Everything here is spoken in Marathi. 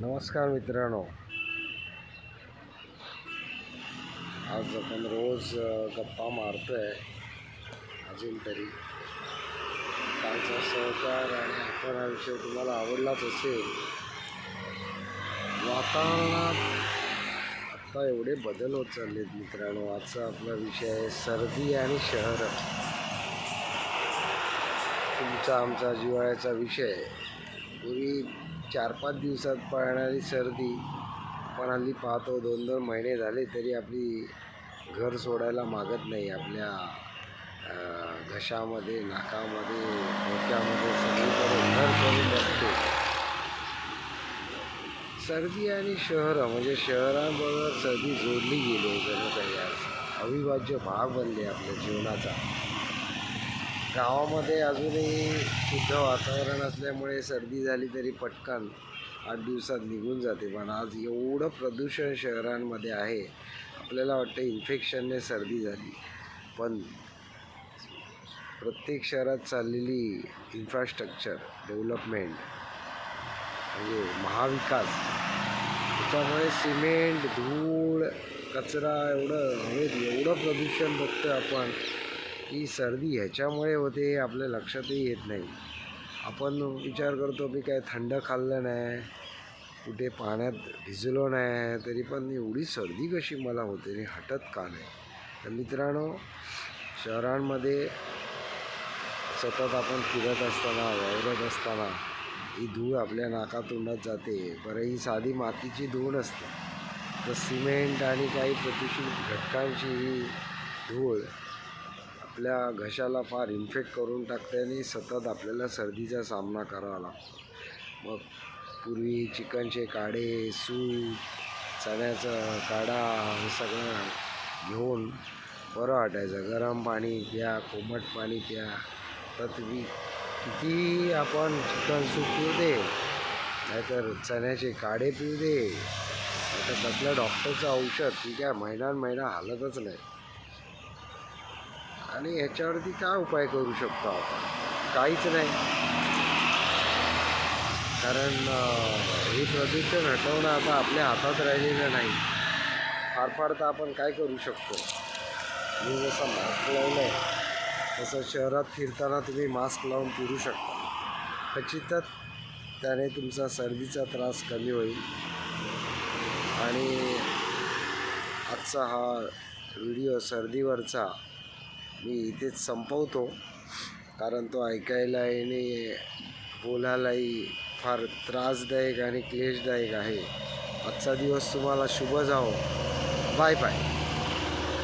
नमस्कार मित्रांनो. आज आपण रोज गप्पा मारतो आहे अजून तरी. कालचा सहकार आणि आपण हा विषय तुम्हाला आवडलाच असेल. वातावरणात आत्ता एवढे बदल होत चालले आहेत मित्रांनो. आजचा आपला विषय आहे सर्दी आणि शहरं. तुमचा आमचा जिव्हाळ्याचा विषय. पूर्वी चार पाच दिवसात पळणारी सर्दी. पण हल्ली पाहतो दोन दोन महिने झाले तरी आपली घर सोडायला मागत नाही. आपल्या घशामध्ये नाकामध्ये डोक्यामध्ये सगळीकडे घर करून बसते. सर्दी आणि शहरं म्हणजे शहरांबरोबर सर्दी जोडली गेली आहे जणू काही आज. अविभाज्य भाग बनले आपल्या जीवनाचा. गावामध्ये अजूनही शुद्ध वातावरण असल्यामुळे सर्दी झाली तरी पटकन आठ दिवसात निघून जाते. पण आज एवढं प्रदूषण शहरांमध्ये आहे आपल्याला वाटतं इन्फेक्शनने सर्दी झाली. पण प्रत्येक शहरात चाललेली इन्फ्रास्ट्रक्चर डेव्हलपमेंट म्हणजे महाविकास त्याच्यामुळे सिमेंट धूळ कचरा एवढं हवेत एवढं प्रदूषण बघतोय आपण. की सर्दी ह्याच्यामुळे होते हे आपल्या लक्षातही येत नाही. आपण विचार करतो की काय थंड खाल्लं नाही कुठे पाण्यात भिजलो नाही तरी पण एवढी सर्दी कशी मला होते आणि हटत का नाही. तर मित्रांनो शहरांमध्ये सतत आपण फिरत असताना वावरत असताना ही धूळ आपल्या नाकातोंडात जाते. बरं ही साधी मातीची धूळ नसते. तर सिमेंट आणि काही प्रदूषित घटकांची ही धूळ आपल्या घशाला फार इन्फेक्ट करून टाकते आणि सतत आपल्याला सर्दीचा सामना करावा लागतो. मग पूर्वी चिकनचे काढे सूप चण्याचं काढा हे सगळं घेऊन बरं वाटायचं. गरम पाणी प्या कोमट पाणी प्या. तर तुम्ही किती आपण चिकन सूप पिऊ दे नाहीतर चण्याचे काढे पिऊ दे. नाहीतर कसलं डॉक्टरचं औषध ती काय महिना महिना हालतच नाही. आणि ह्याच्यावरती काय उपाय करू शकतो आपण? काहीच नाही. कारण हे प्रदूषण हटवणं आता आपल्या हातात राहिलेलं नाही. फार फार तर आपण काय करू शकतो? मी जसं मास्क लावलं आहे तसं शहरात फिरताना तुम्ही मास्क लावून फिरू शकता. खचितच त्याने तुमचा सर्दीचा त्रास कमी होईल. आणि आजचा हा व्हिडिओ सर्दीवरचा मी इथेच संपवतो. कारण तो ऐकायला येणे बोलायलाही फार त्रासदायक आणि क्लेशदायक आहे. आजचा दिवस तुम्हाला शुभ जावो. Bye bye.